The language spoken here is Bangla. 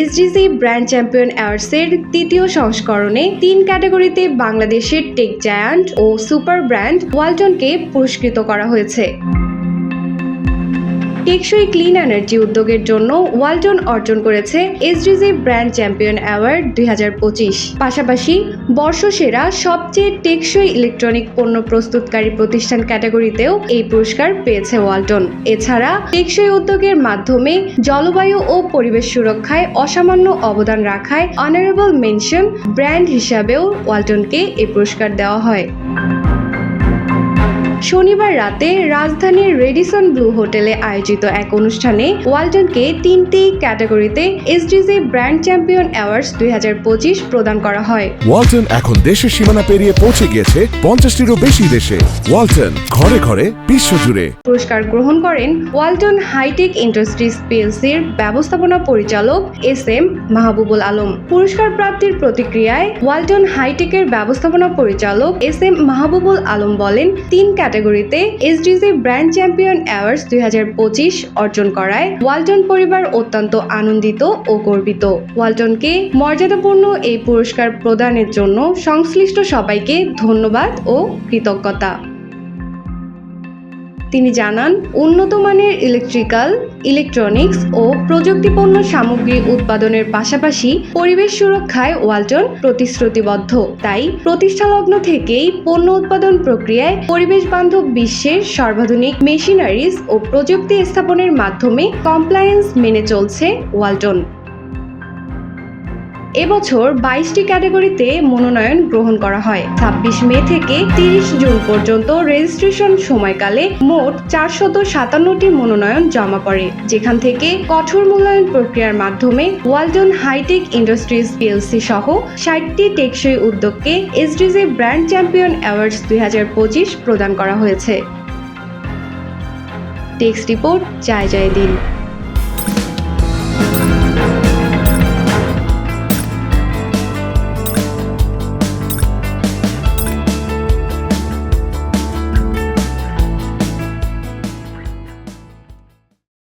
এসডিসি ব্র্যান্ড চ্যাম্পিয়ন অ্যাওয়ার্ডসের তৃতীয় সংস্করণে তিন ক্যাটাগরিতে বাংলাদেশের টেক জায়ান্ট ও সুপার ব্র্যান্ড ওয়ালটনকে পুরস্কৃত করা হয়েছে। টেকসই ক্লিন এনার্জি উদ্যোগের জন্য ওয়ালটন অর্জন করেছে এসডিজি ব্র্যান্ড চ্যাম্পিয়ন অ্যাওয়ার্ড দুই হাজার পঁচিশ। পাশাপাশি বর্ষসেরা সবচেয়ে টেকসই ইলেকট্রনিক পণ্য প্রস্তুতকারী প্রতিষ্ঠান ক্যাটাগরিতেও এই পুরস্কার পেয়েছে ওয়ালটন। এছাড়া টেকসই উদ্যোগের মাধ্যমে জলবায়ু ও পরিবেশ সুরক্ষায় অসামান্য অবদান রাখায় অনারেবল মেনশন ব্র্যান্ড হিসাবেও ওয়ালটনকে এই পুরস্কার দেওয়া হয়। শনিবার রাতে রাজধানীর রেডিসন ব্লু হোটেলে আয়োজিত এক অনুষ্ঠানে ওয়ালটনকে তিনটি ক্যাটাগরিতে এসডিজি ব্র্যান্ড চ্যাম্পিয়ন অ্যাওয়ার্ডস দুই হাজার পঁচিশ প্রদান করা হয়। ওয়ালটন এখন দেশের সীমানা পেরিয়ে পৌঁছে গিয়েছে পঞ্চাশটিরও বেশি দেশে। ওয়ালটন ঘরে ঘরে বিশ্বজুড়ে। পুরস্কার গ্রহণ করেন ওয়ালটন হাইটেক ইন্ডাস্ট্রিজ পিএলসির ব্যবস্থাপনা পরিচালক এস এম মাহবুবুল আলম। পুরস্কার প্রাপ্তির প্রতিক্রিয়ায় ওয়ালটন হাইটেকের ব্যবস্থাপনা পরিচালক এস এম মাহবুবুল আলম বলেন তিন ক্যাটাগরিতে এসডিজি ব্র্যান্ড চ্যাম্পিয়ন অ্যাওয়ার্ডস দুই হাজার পঁচিশ অর্জন করায় ওয়ালটন পরিবার অত্যন্ত আনন্দিত ও গর্বিত। ওয়ালটনকে মর্যাদাপূর্ণ এই পুরস্কার প্রদানের জন্য সংশ্লিষ্ট সবাইকে ধন্যবাদ ও কৃতজ্ঞতা। তিনি জানান, উন্নত মানের ইলেকট্রিক্যাল ইলেকট্রনিক্স ও প্রযুক্তিপণ্য সামগ্রী উৎপাদনের পাশাপাশি পরিবেশ সুরক্ষায় ওয়ালটন প্রতিশ্রুতিবদ্ধ। তাই প্রতিষ্ঠালগ্ন থেকেই পণ্য উৎপাদন প্রক্রিয়ায় পরিবেশ বান্ধব বিশ্বের সর্বাধুনিক মেশিনারিজ ও প্রযুক্তি স্থাপনের মাধ্যমে কমপ্লায়েন্স মেনে চলছে ওয়ালটন। এবছর বাইশটি ক্যাটাগরিতে মনোনয়ন গ্রহণ করা হয়। ছাব্বিশ মে থেকে তিরিশ জুন পর্যন্ত রেজিস্ট্রেশন সময়কালে মোট চারশত সাতান্নটি মনোনয়ন জমা পড়ে। যেখান থেকে কঠোর মূল্যায়ন প্রক্রিয়ার মাধ্যমে ওয়ালটন হাইটেক ইন্ডাস্ট্রিজ পিএলসি সহ ষাটটি টেকসই উদ্যোগকে এসডিজি ব্র্যান্ড চ্যাম্পিয়ন অ্যাওয়ার্ডস দুই হাজার পঁচিশ প্রদান করা হয়েছে। টেক্সট রিপোর্ট, জয় জয় দিন।